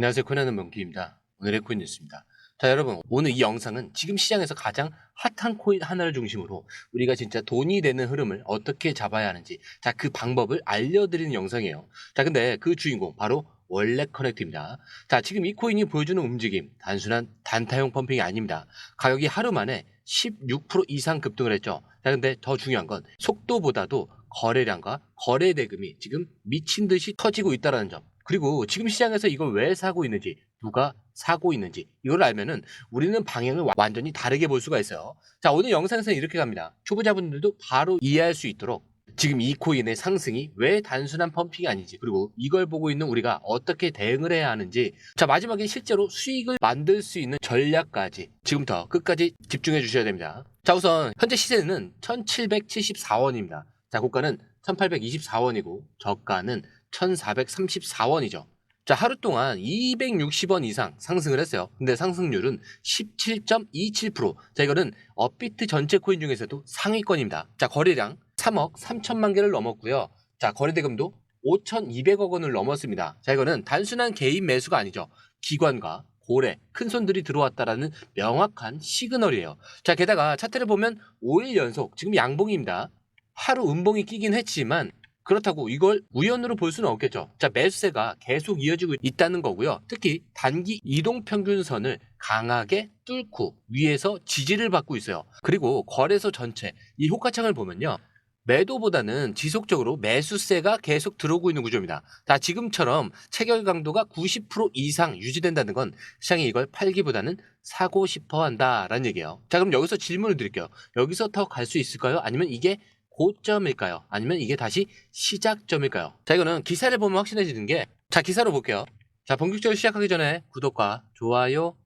안녕하세요. 코난의 먼키입니다. 오늘의 코인 뉴스입니다. 자, 여러분. 오늘 이 영상은 지금 시장에서 가장 핫한 코인 하나를 중심으로 우리가 진짜 돈이 되는 흐름을 어떻게 잡아야 하는지, 자, 그 방법을 알려드리는 영상이에요. 자, 근데 그 주인공, 바로 원래 커넥트입니다. 자, 지금 이 코인이 보여주는 움직임, 단순한 단타용 펌핑이 아닙니다. 가격이 하루 만에 16% 이상 급등을 했죠. 자, 근데 더 중요한 건 속도보다도 거래량과 거래 대금이 지금 미친 듯이 터지고 있다는 점. 그리고 지금 시장에서 이걸 왜 사고 있는지, 누가 사고 있는지, 이걸 알면은 우리는 방향을 와- 완전히 다르게 볼 수가 있어요. 자, 오늘 영상에서는 이렇게 갑니다. 초보자분들도 바로 이해할 수 있도록 지금 이 코인의 상승이 왜 단순한 펌핑이 아닌지, 그리고 이걸 보고 있는 우리가 어떻게 대응을 해야 하는지, 자, 마지막에 실제로 수익을 만들 수 있는 전략까지 지금부터 끝까지 집중해 주셔야 됩니다. 자, 우선 현재 시세는 1774원입니다. 자, 고가는 1824원이고, 저가는 1434원이죠. 자, 하루 동안 260원 이상 상승을 했어요. 근데 상승률은 17.27%. 자, 이거는 업비트 전체 코인 중에서도 상위권입니다. 자, 거래량 3억 3천만 개를 넘었고요. 자, 거래대금도 5,200억 원을 넘었습니다. 자, 이거는 단순한 개인 매수가 아니죠. 기관과 고래, 큰 손들이 들어왔다라는 명확한 시그널이에요. 자, 게다가 차트를 보면 5일 연속, 지금 양봉입니다. 하루 음봉이 끼긴 했지만 그렇다고 이걸 우연으로 볼 수는 없겠죠. 자, 매수세가 계속 이어지고 있다는 거고요. 특히 단기 이동 평균선을 강하게 뚫고 위에서 지지를 받고 있어요. 그리고 거래소 전체 이 호가창을 보면요. 매도보다는 지속적으로 매수세가 계속 들어오고 있는 구조입니다. 자, 지금처럼 체결 강도가 90% 이상 유지된다는 건 시장이 이걸 팔기보다는 사고 싶어 한다라는 얘기예요. 자, 그럼 여기서 질문을 드릴게요. 여기서 더 갈 수 있을까요? 아니면 이게 고점일까요? 아니면 이게 다시 시작점일까요? 자, 이거는 기사를 보면 확실해지는 게, 자, 기사로 볼게요. 자, 본격적으로 시작하기 전에 구독과 좋아요.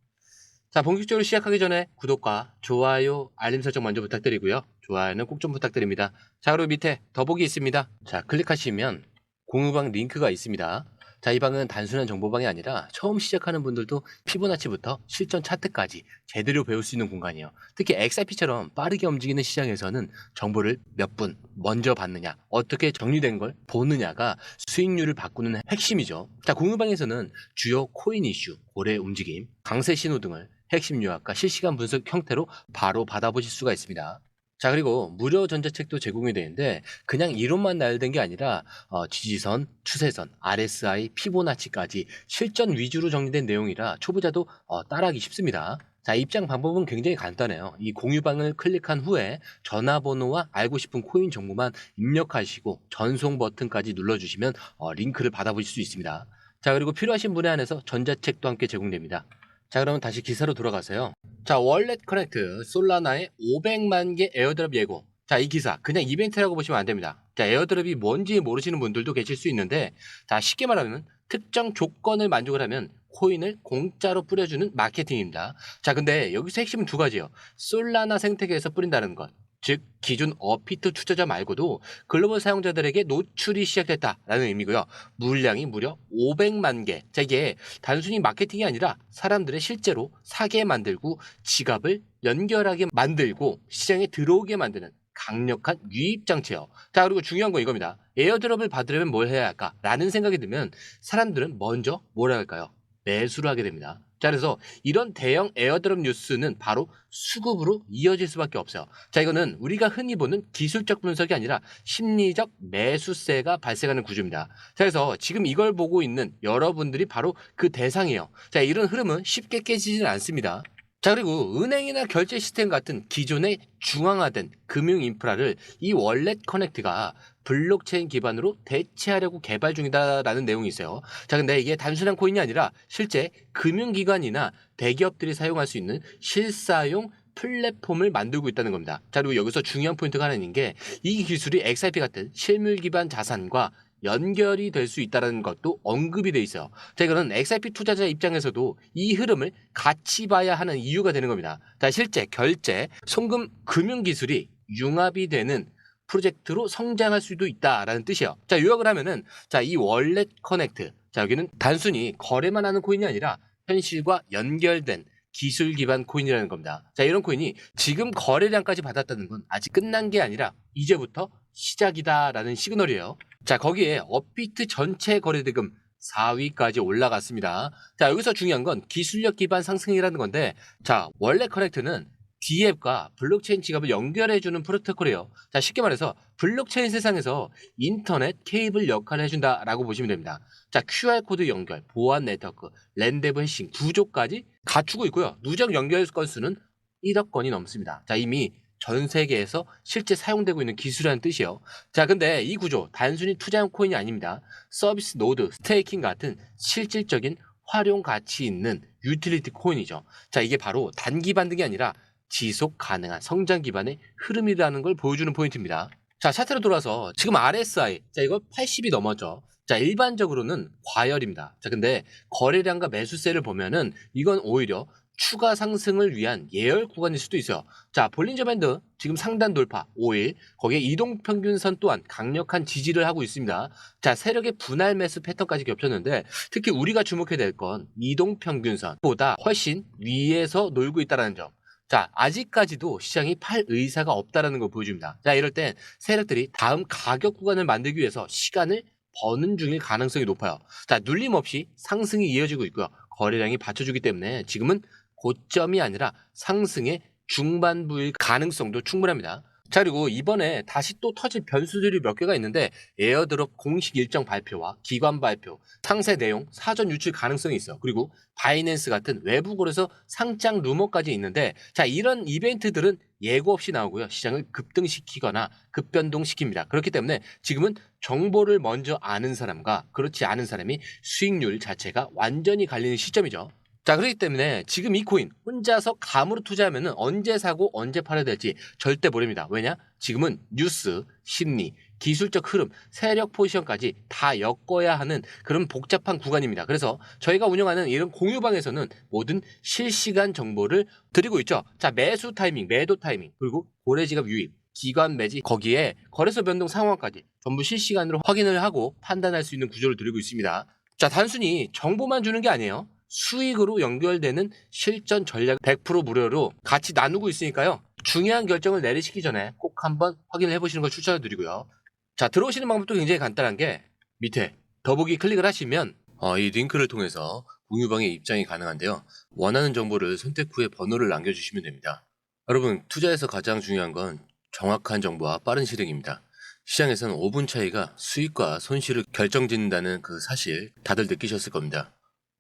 자, 본격적으로 시작하기 전에 구독과 좋아요, 알림 설정 먼저 부탁드리고요. 좋아요는 꼭 좀 부탁드립니다. 자, 그리고 밑에 더보기 있습니다. 자, 클릭하시면 공유방 링크가 있습니다. 자, 이 방은 단순한 정보방이 아니라 처음 시작하는 분들도 피보나치부터 실전 차트까지 제대로 배울 수 있는 공간이에요. 특히 XRP처럼 빠르게 움직이는 시장에서는 정보를 몇 분 먼저 받느냐, 어떻게 정리된 걸 보느냐가 수익률을 바꾸는 핵심이죠. 자, 공유방에서는 주요 코인 이슈, 고래 움직임, 강세 신호 등을 핵심 요약과 실시간 분석 형태로 바로 받아보실 수가 있습니다. 자, 그리고 무료 전자책도 제공이 되는데 그냥 이론만 나열된 게 아니라 어, 지지선, 추세선, RSI, 피보나치까지 실전 위주로 정리된 내용이라 초보자도 어, 따라하기 쉽습니다. 자, 입장 방법은 굉장히 간단해요. 이 공유방을 클릭한 후에 전화번호와 알고 싶은 코인 정보만 입력하시고 전송 버튼까지 눌러주시면 어, 링크를 받아보실 수 있습니다. 자, 그리고 필요하신 분에 한해서 전자책도 함께 제공됩니다. 자, 그러면 다시 기사로 돌아가세요. 자, 월렛 커넥트 솔라나의 500만 개 에어드랍 예고. 자, 이 기사 그냥 이벤트라고 보시면 안 됩니다. 자, 에어드랍이 뭔지 모르시는 분들도 계실 수 있는데, 자, 쉽게 말하면 특정 조건을 만족을 하면 코인을 공짜로 뿌려주는 마케팅입니다. 자, 근데 여기서 핵심은 두 가지예요. 솔라나 생태계에서 뿌린다는 것. 즉 기존 어피트 투자자 말고도 글로벌 사용자들에게 노출이 시작됐다라는 의미고요. 물량이 무려 500만 개. 자 이게 단순히 마케팅이 아니라 사람들의 실제로 사게 만들고 지갑을 연결하게 만들고 시장에 들어오게 만드는 강력한 유입 장치예요. 자 그리고 중요한 건 이겁니다. 에어드롭을 받으려면 뭘 해야 할까라는 생각이 들면 사람들은 먼저 뭘 해야 할까요? 매수를 하게 됩니다. 자 그래서 이런 대형 에어드롭 뉴스는 바로 수급으로 이어질 수밖에 없어요. 자 이거는 우리가 흔히 보는 기술적 분석이 아니라 심리적 매수세가 발생하는 구조입니다. 자 그래서 지금 이걸 보고 있는 여러분들이 바로 그 대상이에요. 자 이런 흐름은 쉽게 깨지지는 않습니다. 자 그리고 은행이나 결제 시스템 같은 기존의 중앙화된 금융 인프라를 이 월렛 커넥트가 블록체인 기반으로 대체하려고 개발 중이다라는 내용이 있어요. 자 근데 이게 단순한 코인이 아니라 실제 금융기관이나 대기업들이 사용할 수 있는 실사용 플랫폼을 만들고 있다는 겁니다. 자 그리고 여기서 중요한 포인트가 하나 있는 게이 기술이 XRP 같은 실물 기반 자산과 연결이 될 수 있다는 것도 언급이 돼 있어요. 자, 이거는 XRP 투자자 입장에서도 이 흐름을 같이 봐야 하는 이유가 되는 겁니다. 자, 실제 결제, 송금 금융 기술이 융합이 되는 프로젝트로 성장할 수도 있다라는 뜻이에요. 자, 요약을 하면은 자, 이 월렛 커넥트. 자, 여기는 단순히 거래만 하는 코인이 아니라 현실과 연결된 기술 기반 코인이라는 겁니다. 자, 이런 코인이 지금 거래량까지 받았다는 건 아직 끝난 게 아니라 이제부터 시작이다라는 시그널이에요. 자, 거기에 업비트 전체 거래 대금 4위까지 올라갔습니다. 자, 여기서 중요한 건 기술력 기반 상승이라는 건데, 자, 원래 커넥트는 D앱과 블록체인 지갑을 연결해주는 프로토콜이에요. 자, 쉽게 말해서 블록체인 세상에서 인터넷 케이블 역할을 해준다라고 보시면 됩니다. 자, QR코드 연결, 보안 네트워크, 랜데브 해싱, 구조까지 갖추고 있고요. 누적 연결 건수는 1억 건이 넘습니다. 자, 이미 전 세계에서 실제 사용되고 있는 기술이라는 뜻이에요. 자, 근데 이 구조 단순히 투자용 코인이 아닙니다. 서비스 노드, 스테이킹 같은 실질적인 활용 가치 있는 유틸리티 코인이죠. 자, 이게 바로 단기 반등이 아니라 지속 가능한 성장 기반의 흐름이라는 걸 보여주는 포인트입니다. 자, 차트로 돌아서 지금 RSI, 자, 이거 80이 넘었죠. 자, 일반적으로는 과열입니다. 자, 근데 거래량과 매수세를 보면은 이건 오히려 추가 상승을 위한 예열 구간일 수도 있어요. 자, 볼린저 밴드 지금 상단 돌파 5일, 거기에 이동 평균선 또한 강력한 지지를 하고 있습니다. 자, 세력의 분할 매수 패턴까지 겹쳤는데 특히 우리가 주목해야 될 건 이동 평균선보다 훨씬 위에서 놀고 있다는 점. 자, 아직까지도 시장이 팔 의사가 없다라는 걸 보여줍니다. 자, 이럴 땐 세력들이 다음 가격 구간을 만들기 위해서 시간을 버는 중일 가능성이 높아요. 자, 눌림 없이 상승이 이어지고 있고요. 거래량이 받쳐주기 때문에 지금은 고점이 아니라 상승의 중반부일 가능성도 충분합니다. 자, 그리고 이번에 다시 또 터질 변수들이 몇 개가 있는데 에어드롭 공식 일정 발표와 기관 발표, 상세 내용, 사전 유출 가능성이 있어요. 그리고 바이낸스 같은 외부골에서 상장 루머까지 있는데 자, 이런 이벤트들은 예고 없이 나오고요. 시장을 급등시키거나 급변동시킵니다. 그렇기 때문에 지금은 정보를 먼저 아는 사람과 그렇지 않은 사람이 수익률 자체가 완전히 갈리는 시점이죠. 자, 그렇기 때문에 지금 이 코인 혼자서 감으로 투자하면 언제 사고 언제 팔아야 될지 절대 모릅니다. 왜냐? 지금은 뉴스, 심리, 기술적 흐름, 세력 포지션까지 다 엮어야 하는 그런 복잡한 구간입니다. 그래서 저희가 운영하는 이런 공유방에서는 모든 실시간 정보를 드리고 있죠. 자, 매수 타이밍, 매도 타이밍, 그리고 고래지갑 유입, 기관 매지, 거기에 거래소 변동 상황까지 전부 실시간으로 확인을 하고 판단할 수 있는 구조를 드리고 있습니다. 자, 단순히 정보만 주는 게 아니에요. 수익으로 연결되는 실전 전략 100% 무료로 같이 나누고 있으니까요. 중요한 결정을 내리시기 전에 꼭 한번 확인을 해보시는 걸 추천을 드리고요. 자, 들어오시는 방법도 굉장히 간단한 게 밑에 더보기 클릭을 하시면 어, 이 링크를 통해서 공유방에 입장이 가능한데요. 원하는 정보를 선택 후에 번호를 남겨주시면 됩니다. 여러분, 투자에서 가장 중요한 건 정확한 정보와 빠른 실행입니다. 시장에서는 5분 차이가 수익과 손실을 결정짓는다는 그 사실 다들 느끼셨을 겁니다.